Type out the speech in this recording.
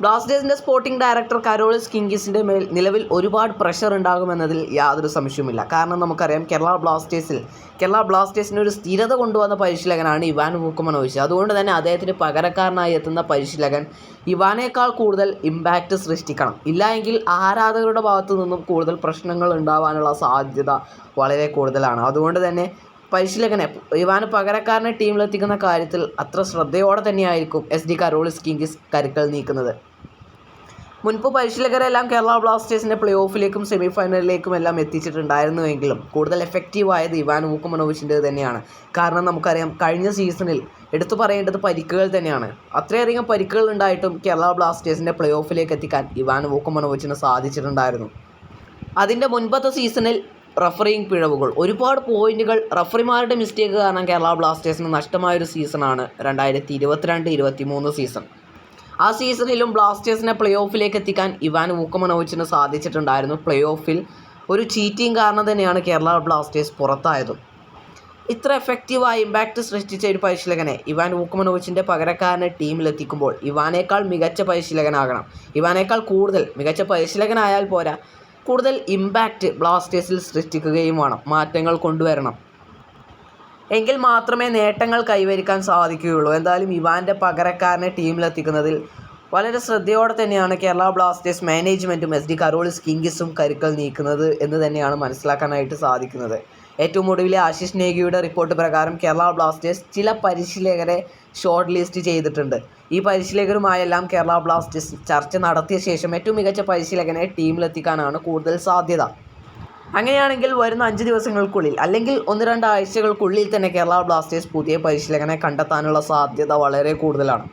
ബ്ലാസ്റ്റേഴ്സിന്റെ sporting director Karolis കിങ്കിസിന്റെ മേൽ നിലവിൽ ഒരുപാട് പ്രഷർ ഉണ്ടാകുമെന്നതിൽ യാതൊരു സംശയവുമില്ല. കാരണം നമുക്കറിയാം കേരള ബ്ലാസ്റ്റേഴ്സിൽ കേരള ബ്ലാസ്റ്റേഴ്സിന് ഒരു സ്ഥിരത കൊണ്ടുവന്ന പരിശീലകനാണ് ഇവാൻ വൂക്കമനോവിച്ച്. അതുകൊണ്ട് തന്നെ അദ്ദേഹത്തിന് പകരക്കാരനായി എത്തുന്ന പരിശീലകൻ ഇവാനേക്കാൾ കൂടുതൽ ഇമ്പാക്റ്റ് സൃഷ്ടിക്കണം. ഇല്ലായെങ്കിൽ ആരാധകരുടെ ഭാഗത്തു നിന്നും കൂടുതൽ പ്രശ്നങ്ങൾ ഉണ്ടാവാനുള്ള സാധ്യത വളരെ കൂടുതലാണ്. അതുകൊണ്ട് തന്നെ പരിശീലകനെ ഇവാന് പകരക്കാരനെ ടീമിലെത്തിക്കുന്ന കാര്യത്തിൽ അത്ര ശ്രദ്ധയോടെ തന്നെയായിരിക്കും എസ് ഡി കരോളിസ് കിങ്കിസ് കരുക്കൾ നീക്കുന്നത്. മുൻപ് പരിശീലകരെല്ലാം കേരള ബ്ലാസ്റ്റേഴ്സിന്റെ പ്ലേ ഓഫിലേക്കും സെമി ഫൈനലിലേക്കും എല്ലാം എത്തിച്ചിട്ടുണ്ടായിരുന്നുവെങ്കിലും കൂടുതൽ എഫക്റ്റീവായത് ഇവാൻ ഊക്കുമനോവിച്ചിന്റെ തന്നെയാണ്. കാരണം നമുക്കറിയാം കഴിഞ്ഞ സീസണിൽ എടുത്തു പറയേണ്ടത് പരിക്കുകൾ തന്നെയാണ്. അത്രയധികം പരിക്കുകൾ ഉണ്ടായിട്ടും കേരള ബ്ലാസ്റ്റേഴ്സിന്റെ പ്ലേ ഓഫിലേക്ക് എത്തിക്കാൻ ഇവാൻ ഊക്കുമനോവിച്ചിന് സാധിച്ചിട്ടുണ്ടായിരുന്നു. അതിന്റെ മുൻപത്തെ സീസണിൽ റഫറിങ് പിഴവുകൾ. ഒരുപാട് പോയിന്റുകൾ റഫറിമാരുടെ മിസ്റ്റേക്ക് കാരണം കേരള ബ്ലാസ്റ്റേഴ്സിന് നഷ്ടമായൊരു സീസണാണ് രണ്ടായിരത്തി ഇരുപത്തിരണ്ട് ഇരുപത്തി മൂന്ന് സീസൺ ആ സീസണിലും ബ്ലാസ്റ്റേഴ്സിനെ പ്ലേ ഓഫിലേക്ക് എത്തിക്കാൻ ഇവാൻ ഊക്കമനോവിച്ചിന് സാധിച്ചിട്ടുണ്ടായിരുന്നു. പ്ലേ ഓഫിൽ ഒരു ചീറ്റിംഗ് കാരണം തന്നെയാണ് കേരള ബ്ലാസ്റ്റേഴ്സ് പുറത്തായതും. ഇത്ര എഫക്റ്റീവായ ഇമ്പാക്റ്റ് സൃഷ്ടിച്ച ഒരു പരിശീലകനെ ഇവാൻ ഊക്കമനോവിച്ചിന്റെ പകരക്കാരനെ ടീമിലെത്തിക്കുമ്പോൾ ഇവാനേക്കാൾ മികച്ച പരിശീലകനാകണം. ഇവാനേക്കാൾ കൂടുതൽ മികച്ച പരിശീലകനായാൽ പോരാ കൂടുതൽ ഇമ്പാക്റ്റ് ബ്ലാസ്റ്റേഴ്സിൽ സൃഷ്ടിക്കുകയും വേണം മാറ്റങ്ങൾ കൊണ്ടുവരണം. എങ്കിൽ മാത്രമേ നേട്ടങ്ങൾ കൈവരിക്കാൻ സാധിക്കുകയുള്ളൂ. എന്തായാലും ഇവാന്റെ പകരക്കാരനെ ടീമിലെത്തിക്കുന്നതിൽ വളരെ ശ്രദ്ധയോടെ തന്നെയാണ് കേരള ബ്ലാസ്റ്റേഴ്സ് മാനേജ്മെന്റും എസ് ഡി കരോളിസ് കിങ്കിസും കരുക്കൾ നീക്കുന്നത് എന്ന് തന്നെയാണ് മനസ്സിലാക്കാനായിട്ട് സാധിക്കുന്നത്. ഏറ്റവും ഒടുവിലെ ആശിഷ് നേഗിയുടെ റിപ്പോർട്ട് പ്രകാരം കേരള ബ്ലാസ്റ്റേഴ്സ് ചില പരിശീലകരെ ഷോർട്ട് ലിസ്റ്റ് ചെയ്തിട്ടുണ്ട്. ഈ പരിശീലകരുമായെല്ലാം കേരള ബ്ലാസ്റ്റേഴ്സ് ചർച്ച നടത്തിയ ശേഷം ഏറ്റവും മികച്ച പരിശീലകനെ ടീമിലെത്തിക്കാനാണ് കൂടുതൽ സാധ്യത. അങ്ങനെയാണെങ്കിൽ വരുന്ന അഞ്ച് ദിവസങ്ങൾക്കുള്ളിൽ അല്ലെങ്കിൽ ഒന്ന് രണ്ട് ആഴ്ചകൾക്കുള്ളിൽ തന്നെ കേരള ബ്ലാസ്റ്റേഴ്സ് പുതിയ പരിശീലകനെ കണ്ടെത്താനുള്ള സാധ്യത വളരെ കൂടുതലാണ്.